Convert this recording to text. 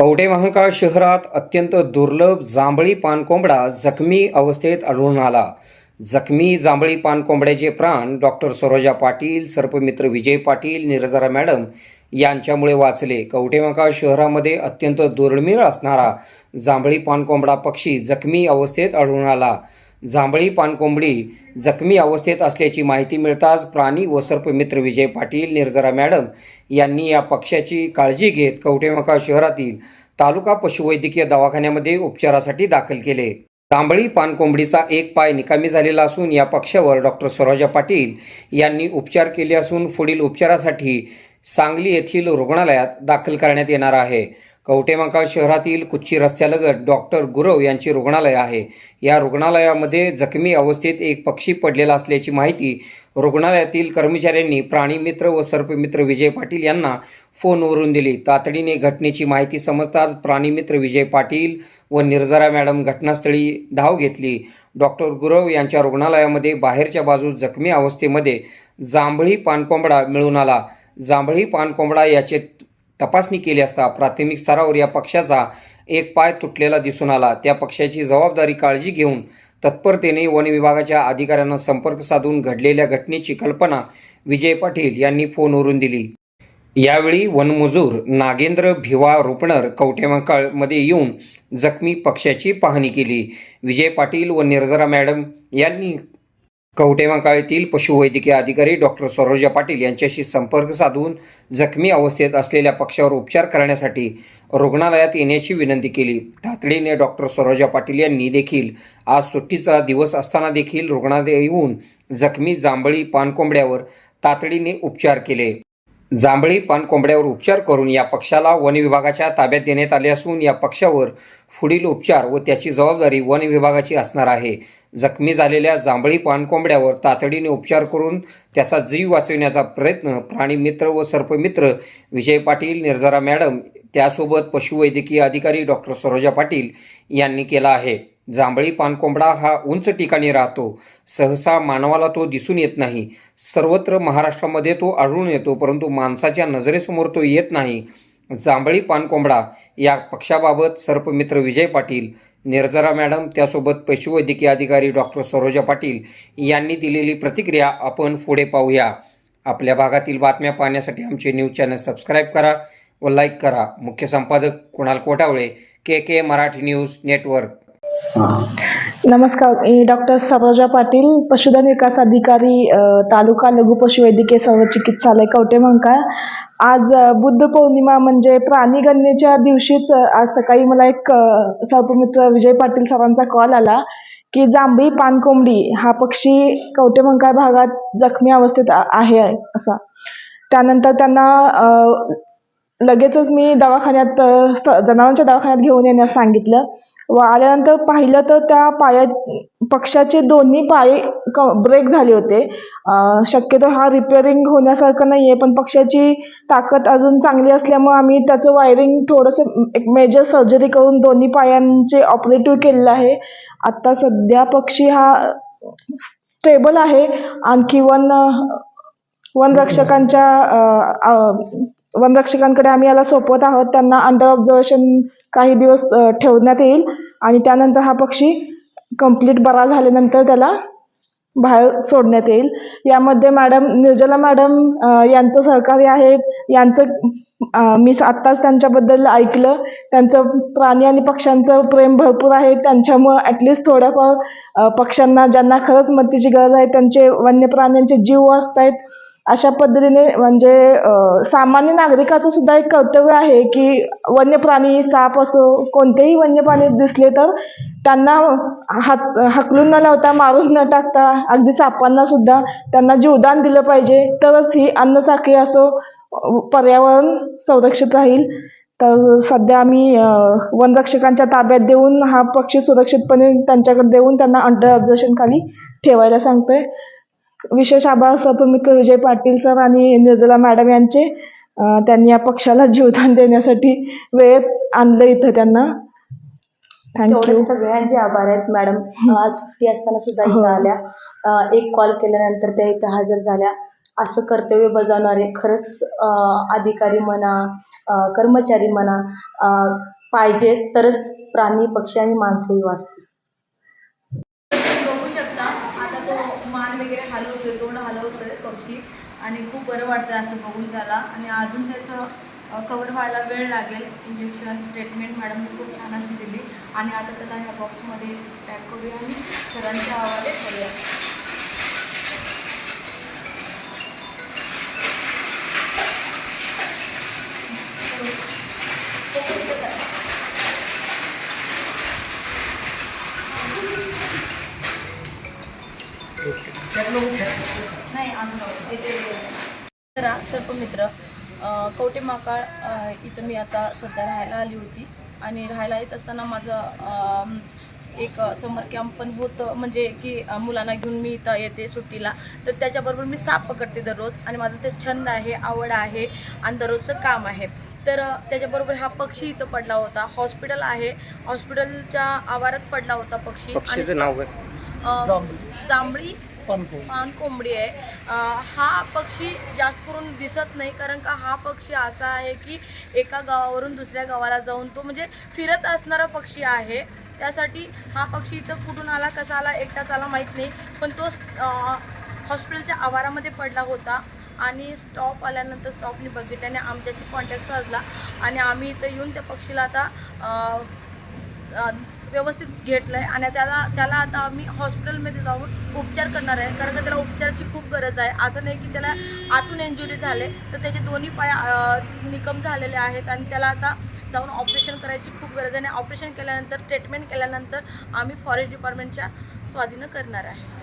कवडे महांकाळ शहरात अत्यंत दुर्लभ जांभळी पानकोंबडा जखमी अवस्थेत आढळून आला. जखमी जांभळी पानकोंबड्याचे प्राण डॉक्टर सरोजा पाटील सर्पमित्र विजय पाटील निरजरा मॅडम यांच्यामुळे वाचले. कवठे शहरामध्ये अत्यंत दुर्मिळ असणारा जांभळी पानकोंबडा पक्षी जखमी अवस्थेत आढळून आला. जांभळी पानकोंबडी जखमी अवस्थेत असल्याची माहिती मिळताच प्राणी व सर्पमित्र विजय पाटील निर्जरा मॅडम यांनी या पक्ष्याची काळजी घेत कवठेमका शहरातील तालुका पशुवैद्यकीय दवाखान्यामध्ये उपचारासाठी दाखल केले. जांभळी पानकोंबडीचा एक पाय निकामी झालेला असून या पक्ष्यावर डॉक्टर सरोजा पाटील यांनी उपचार केले असून पुढील उपचारासाठी सांगली येथील रुग्णालयात दाखल करण्यात येणार आहे. कवटेमंकाळ शहरातील कुच्ची रस्त्यालगत डॉक्टर गुरव यांचे रुग्णालय आहे. या रुग्णालयामध्ये जखमी अवस्थेत एक पक्षी पडलेला असल्याची माहिती रुग्णालयातील कर्मचाऱ्यांनी प्राणीमित्र व सर्पमित्र विजय पाटील यांना फोनवरून दिली. तातडीने घटनेची माहिती समजताच प्राणीमित्र विजय पाटील व निर्जरा मॅडम घटनास्थळी धाव घेतली. डॉक्टर गुरव यांच्या रुग्णालयामध्ये बाहेरच्या बाजूस जखमी अवस्थेमध्ये जांभळी पानकोंबडा मिळून आला. जांभळी पानकोंबडा याचे तपासणी केली असता प्राथमिक स्तरावर या पक्षाचा एक पाय तुटलेला दिसून आला. त्या पक्षाची जबाबदारी काळजी घेऊन तत्परतेने वन विभागाच्या अधिकाऱ्यांना संपर्क साधून घडलेल्या घटनेची कल्पना विजय पाटील यांनी फोनवरून दिली. यावेळी वनमजूर नागेंद्र भिवा रुपणर कवटेमकाळमध्ये येऊन जखमी पक्षाची पाहणी केली. विजय पाटील व निर्जरा मॅडम यांनी कवठेमंकाळ येथील पशुवैद्यकीय अधिकारी डॉक्टर सरोजा पाटील यांच्याशी संपर्क साधून जखमी अवस्थेत असलेल्या पक्षावर उपचार करण्यासाठी रुग्णालयात येण्याची विनंती केली. तातडीने डॉक्टर सरोजा पाटील यांनी देखील आज सुट्टीचा दिवस असताना देखील रुग्णालय येऊन जखमी जांभळी पानकोंबड्यावर तातडीने उपचार केले. जांभळी पानकोंबड्यावर उपचार करून या पक्षाला वन विभागाच्या ताब्यात देण्यात आले असून या पक्षावर पुढील उपचार व त्याची जबाबदारी वन विभागाची असणार आहे. जखमी झालेल्या जांभळी पानकोंबड्यावर तातडीने उपचार करून त्याचा जीव वाचविण्याचा प्रयत्न प्राणीमित्र व सर्पमित्र विजय पाटील निर्जरा मॅडम त्यासोबत पशुवैद्यकीय अधिकारी डॉक्टर सरोजा पाटील यांनी केला आहे. जांभळी पानकोंबडा हा उंच ठिकाणी राहतो. सहसा मानवाला तो दिसून येत नाही. सर्वत्र महाराष्ट्रामध्ये तो आढळून येतो परंतु माणसाच्या नजरेसमोर तो येत नाही. जांभळी पानकोंबडा या पक्षाबाबत सर्पमित्र विजय पाटील निर्जरा मॅडम त्यासोबत पशुवैद्यकीय अधिकारी डॉक्टर सरोजा पाटील यांनी दिलेली प्रतिक्रिया आपण पुढे पाहूया. आपल्या भागातील बातम्या पाहण्यासाठी आमचे न्यूज चॅनल सबस्क्राईब करा व लाईक करा. मुख्य संपादक Kunal Kotawale K K Marathi news network. नमस्कार मी डॉक्टर सरोजा पाटील पशुधन विकास अधिकारी तालुका लघु पशुवैद्यकीय सर्व चिकित्सालय कवटेमंकाळ आज बुद्ध पौर्णिमा म्हणजे प्राणीगणनेच्या दिवशीच आज सकाळी मला एक सर्पमित्र विजय पाटील सरांचा कॉल आला की जांभळी पानकोंबडी हा पक्षी कवटेमंकाळ भागात जखमी अवस्थेत आहे असा. त्यानंतर त्यांना लगेचच मी दवाखान्यात स- जनावरांच्या दवाखान्यात घेऊन येण्यास सांगितलं. व आल्यानंतर पाहिलं तर त्या पाया पक्षाचे दोन्ही पाय क ब्रेक झाले होते. शक्यतो हा रिपेअरिंग होण्यासारखं नाही आहे पण पक्षाची ताकद अजून चांगली असल्यामुळे आम्ही त्याचं वायरिंग थोडंसं एक मेजर सर्जरी करून दोन्ही पायांचे ऑपरेटिव्ह केलेलं आहे. आत्ता सध्या पक्षी हा स्टेबल आहे. आणखी वन वनरक्षकांच्या वनरक्षकांकडे आम्ही याला सोपवत आहोत. त्यांना अंडर ऑब्झर्वेशन काही दिवस ठेवण्यात येईल. आणि त्यानंतर हा पक्षी कंप्लीट बरा झाल्यानंतर त्याला बाहेर सोडण्यात येईल. यामध्ये मॅडम निर्जला मॅडम यांचं सहकार्य आहे. यांचं मी आत्ताच त्यांच्याबद्दल ऐकलं. त्यांचं प्राणी आणि पक्ष्यांचं प्रेम भरपूर आहे. त्यांच्यामुळं ॲटलिस्ट थोडंफार पक्ष्यांना ज्यांना खरंच मदतीची गरज आहे त्यांचे वन्य प्राण्यांचे जीव वाचत आहेत अशा पद्धतीने म्हणजे सामान्य नागरिकाचं सुद्धा एक कर्तव्य आहे की वन्य प्राणी साप असो कोणतेही वन्य प्राणी दिसले तर त्यांना हात हकलून न लावता मारून न टाकता अगदी सापांना सुद्धा त्यांना जीवदान दिलं पाहिजे. तरच ही अन्नसाखळी असो पर्यावरण संरक्षित राहील. तर सध्या आम्ही वनरक्षकांच्या ताब्यात देऊन हा पक्षी सुरक्षितपणे त्यांच्याकडे देऊन त्यांना अंडर ऑब्झर्वेशन खाली ठेवायला सांगतोय. विशेष आभार सर्पमित्र विजय पाटील सर आणि निर्जला मॅडम यांचे. त्यांनी या पक्षाला जीवदान देण्यासाठी वेळेत आणलं इथं त्यांना. थँक्यू सगळ्यांचे आभार आहेत मॅडम. आज सुट्टी असताना सुद्धा हो. इथं आल्या. अं, एक कॉल केल्यानंतर त्या इथं हजर झाल्या. असं कर्तव्य बजावणारे खरंच अधिकारी म्हणा कर्मचारी म्हणा अं, पाहिजेत तरच प्राणी पक्षी आणि माणसंही वाचतील बघू शकता आता तो मान वगैरे हलवतोय तोंड हलवतोय पक्षी. आणि खूप बरं वाटतं असं बघून त्याला. आणि अजून त्याचं कवर व्हायला वेळ लागेल. इंजेक्शन ट्रीटमेंट मॅडमने खूप छान अशी दिली. आणि आता त्याला ह्या बॉक्समध्ये पॅक करूया आणि सरांच्या हवाले करूया नाही असं सर्पमित्र कवटे माकाळ इथं मी आता सध्या राहायला आली होती. आणि राहायला येत असताना माझं एक समर कॅम्प पण होतं. म्हणजे की मुलांना घेऊन मी इथं येते सुट्टीला. तर त्याच्याबरोबर मी साप पकडते दररोज. आणि माझं ते छंद आहे आवड आहे आणि दररोजचं काम आहे. तर त्याच्याबरोबर हा पक्षी इथं पडला होता. हॉस्पिटल आहे. हॉस्पिटलच्या आवारात पडला होता पक्षी. आणि नाव जांभळी पान कोंबडी आहे. हा पक्षी जास्त करून दिसत नाही कारण का हा पक्षी असा आहे की एका गावावरून दुसऱ्या गावाला जाऊन तो म्हणजे फिरत असणारा पक्षी आहे. त्यासाठी हा पक्षी इथं कुठून आला कसा आला एकटाच आला माहीत नाही पण तो हॉस्पिटलच्या आवारामध्ये पडला होता आणि स्टॉप आल्यानंतर स्टॉपने बघितल्याने आमच्याशी कॉन्टॅक्ट साधला. आणि आम्ही इथं येऊन त्या पक्षीला आता व्यवस्थित घेतलं आहे आणि त्याला त्याला आता आम्ही हॉस्पिटलमध्ये जाऊन उपचार करणार आहे. कारण का त्याला उपचाराची खूप गरज आहे. असं नाही की त्याला आतून इंजुरी झाले तर त्याचे दोन्ही पाय निकम झालेले आहेत आणि त्याला आता जाऊन ऑपरेशन करायची खूप गरज आहे. आणि ऑपरेशन केल्यानंतर ट्रीटमेंट केल्यानंतर आम्ही फॉरेस्ट डिपार्टमेंटच्या स्वाधीनं करणार आहे.